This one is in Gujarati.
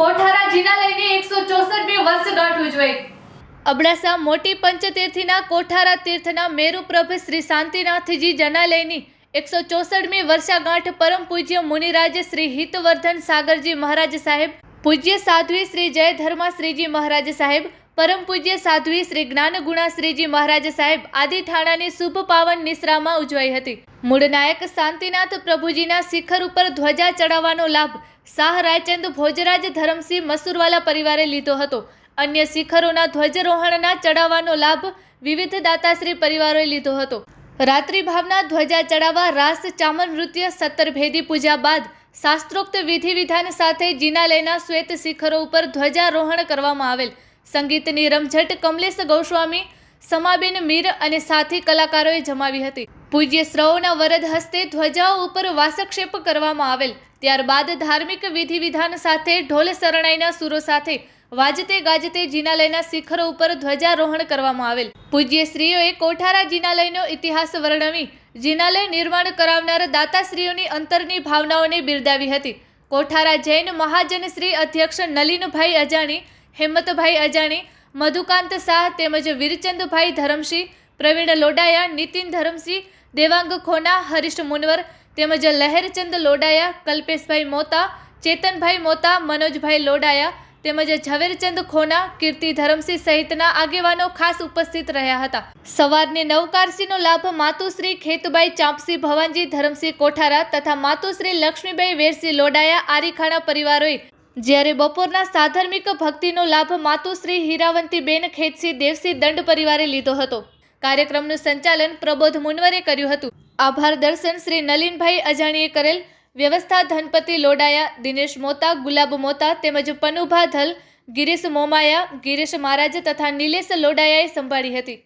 કોઠારાજીના લઈને એકસો ચોસઠમી વર્ષગાંઠ ઉજવાઈ. અબડાસા મોટી પંચતીર્થીના કોઠારા તીર્થના મેરુપ્રભ શ્રી શાંતિનાથજી જનાલયની એકસો ચોસઠમી વર્ષાગાંઠ પરમ પૂજ્ય મુનિરાજ શ્રી હિતવર્ધન સાગરજી મહારાજ સાહેબ, પૂજ્ય સાધ્વી શ્રી જય ધર્મા શ્રીજી મહારાજ સાહેબ પરમ પૂજ્ય સાધ્વી શ્રી જ્ઞાનગુણા શ્રીજી મહારાજ સાહેબ આદિ ઠાણાની શુભ પાવન નિશ્રામાં ઉજવાઈ હતી. મૂળ નાયક શાંતિનાથ પ્રભુજીના શિખર ઉપર ધ્વજા ચડાવવાનો લાભ શાહ રાયચંદ ભોજરાજ ધરમસિંહ મસુરવાલા પરિવારે લીધો હતો. અન્ય શિખરોના ધ્વજરોહણના ચડાવવાનો લાભ વિવિધ દાતાશ્રી પરિવારોએ લીધો હતો. રાત્રિ ભાવના ધ્વજા ચડાવવા રાસ, ચામર નૃત્ય, સત્તર ભેદી પૂજા બાદ શાસ્ત્રોક્ત વિધિ વિધાન સાથે જીનાલયના શ્વેત શિખરો ઉપર ધ્વજારોહણ કરવામાં આવેલ. સંગીતની રમઝટ કમલેશ ગૌસ્વામી, સમાબેન મીર અને સાથી કલાકારોએ જમાવી હતી. પૂજ્ય શ્રવના વરદ હસ્તે ધ્વજાઓ ઉપર વાસક્ષેપ કરવામાં આવેલ. ત્યારબાદ ધાર્મિક વિધિ વિધાન સાથે ઢોલ શરણાઈના સુરો સાથે વાજતે ગાજતે જિનાલયના શિખરો ઉપર ધ્વજારોહણ કરવામાં આવેલ. પૂજ્ય શ્રીઓએ કોઠારા જીનાલયનો ઇતિહાસ વર્ણવી જિનાલય નિર્માણ કરાવનાર દાતાશ્રીઓની અંતરની ભાવનાઓને બિરદાવી હતી. કોઠારા જૈન મહાજન શ્રી અધ્યક્ષ નલિનભાઈ અજાણી હેમંતભાઈ અજાણી, મધુકાંત શાહ તેમજ વીરચંદભાઈ ધરમસિંહ, પ્રવીણ લોડાયા, નીતિન ધરમસિંહ, દેવાંગ ખોના, હરીશ મુનવર તેમજ લહેરચંદ લોડાયા, કલ્પેશભાઈ મોતા, ચેતનભાઈ મોતા, મનોજભાઈ લોડાયા તેમજ ઝવેરચંદ ખોના, કીર્તિ ધરમસિંહ સહિતના આગેવાનો ખાસ ઉપસ્થિત રહ્યા હતા. સવારની નવકારસીનો લાભ માતુશ્રી ખેતબાઈ ચાંપસી ભવાનજી ધરમસિંહ કોઠારા તથા માતુશ્રી લક્ષ્મીબાઈ વેરસિંહ લોડાયા આરીખાણા પરિવારોએ જ્યારે બપોરના સાધર્મિક ભક્તિનો લાભ માતુશ્રી હીરાવંતીબેન ખેતસી દેવસી દંડ પરિવારે લીધો હતો. કાર્યક્રમનું સંચાલન પ્રબોધ મુનવરે કર્યું હતું. આભાર દર્શન શ્રી નલિનભાઈ અજાણીએ કરેલ. વ્યવસ્થા ધનપતિ લોડાયા, દિનેશ મોતા, ગુલાબ મોતા તેમજ પનુભા ધલ, ગિરીશ મોમાયા, ગિરીશ મહારાજ તથા નિલેશ લોડાયાએ સંભાળી હતી.